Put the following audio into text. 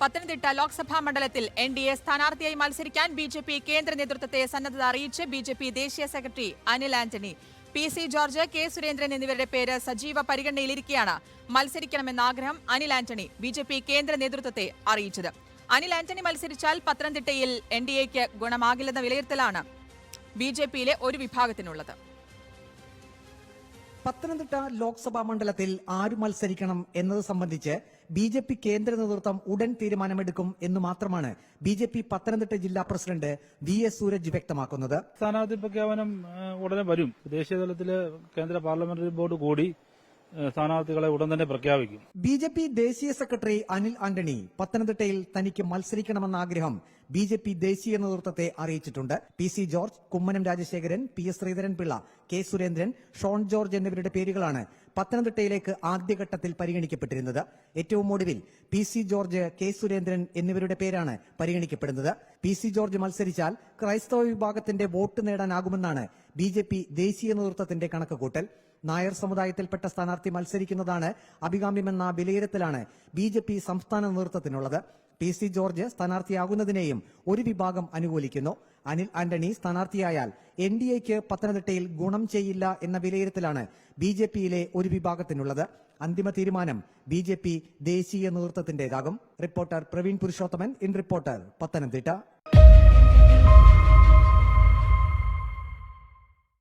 പത്തനംതിട്ട ലോക്സഭാ മണ്ഡലത്തിൽ N D A സ്ഥാനാർത്ഥിയായി മത്സരിക്കാൻ ബി ജെ പി കേന്ദ്ര നേതൃത്വത്തെ സന്നദ്ധത അറിയിച്ച് ബി ജെ പി ദേശീയ secretary Anil Antony. P C George K Surendran എന്നിവരുടെ പേര് സജീവ പരിഗണനയിലിരിക്കെയാണ് മത്സരിക്കണമെന്ന ആഗ്രഹം Anil Antony B J P കേന്ദ്ര നേതൃത്വത്തെ അറിയിച്ചത്. അനിൽ ആന്റണി മത്സരിച്ചാൽ പത്തനംതിട്ടയിൽ എൻ ഡി എക്ക് ഗുണമാകില്ലെന്ന വിലയിരുത്തലാണ് ബി ജെ പിയിലെ ഒരു വിഭാഗത്തിനുള്ളത്. പത്തനംതിട്ട ലോക്സഭാ മണ്ഡലത്തിൽ ആര് മത്സരിക്കണം എന്നത് സംബന്ധിച്ച് ബി ജെ പി കേന്ദ്ര നേതൃത്വം ഉടൻ തീരുമാനമെടുക്കും എന്ന് മാത്രമാണ് ബി ജെ പി പത്തനംതിട്ട ജില്ലാ പ്രസിഡന്റ് വി എസ് സൂരജ് വ്യക്തമാക്കുന്നത്. സ്ഥാനാർത്ഥി പ്രഖ്യാപനം ഉടനെ വരും. ദേശീയ തലത്തിൽ കേന്ദ്ര പാർലമെന്ററി ബോർഡ് കൂടി സ്ഥാനാർത്ഥികളെ ഉടൻ തന്നെ പ്രഖ്യാപിക്കും. ബി ജെ പി ദേശീയ സെക്രട്ടറി അനിൽ ആന്റണി പത്തനംതിട്ടയിൽ തനിക്ക് മത്സരിക്കണമെന്ന ആഗ്രഹം ബി ജെ പി ദേശീയ നേതൃത്വത്തെ അറിയിച്ചിട്ടുണ്ട്. P C George Kummanam Rajasekharan P S Sreedharan Pillai K Surendran Shone George എന്നിവരുടെ പേരുകളാണ് പത്തനംതിട്ടയിലേക്ക് ആദ്യഘട്ടത്തിൽ പരിഗണിക്കപ്പെട്ടിരുന്നത്. ഏറ്റവും ഒടുവിൽ P C George K Surendran എന്നിവരുടെ പേരാണ് പരിഗണിക്കപ്പെടുന്നത്. പി സി ജോർജ് മത്സരിച്ചാൽ ക്രൈസ്തവ വിഭാഗത്തിന്റെ വോട്ട് നേടാനാകുമെന്നാണ് ബി ജെ പി ദേശീയ നേതൃത്വത്തിന്റെ കണക്കുകൂട്ടൽ. നായർ സമുദായത്തിൽപ്പെട്ട സ്ഥാനാർത്ഥി മത്സരിക്കുന്നതാണ് അഭികാമ്യമെന്ന വിലയിരുത്തലാണ് ബി ജെ പി സംസ്ഥാന നേതൃത്വത്തിനുള്ളത്. പി സി ജോർജ് സ്ഥാനാർത്ഥിയാകുന്നതിനെയും ഒരു വിഭാഗം അനുകൂലിക്കുന്നു. അനിൽ ആന്റണി സ്ഥാനാർത്ഥിയായാൽ എൻ ഡി എക്ക് പത്തനംതിട്ടയിൽ ഗുണം ചെയ്യില്ല എന്ന വിലയിരുത്തലാണ് ബി ജെ പിയിലെ ഒരു വിഭാഗത്തിനുള്ളത്. അന്തിമ തീരുമാനം ബി ജെ പി ദേശീയ നേതൃത്വത്തിന്റേതാകും. Reporter Praveen Purushothaman in reporter Pathanamthitta.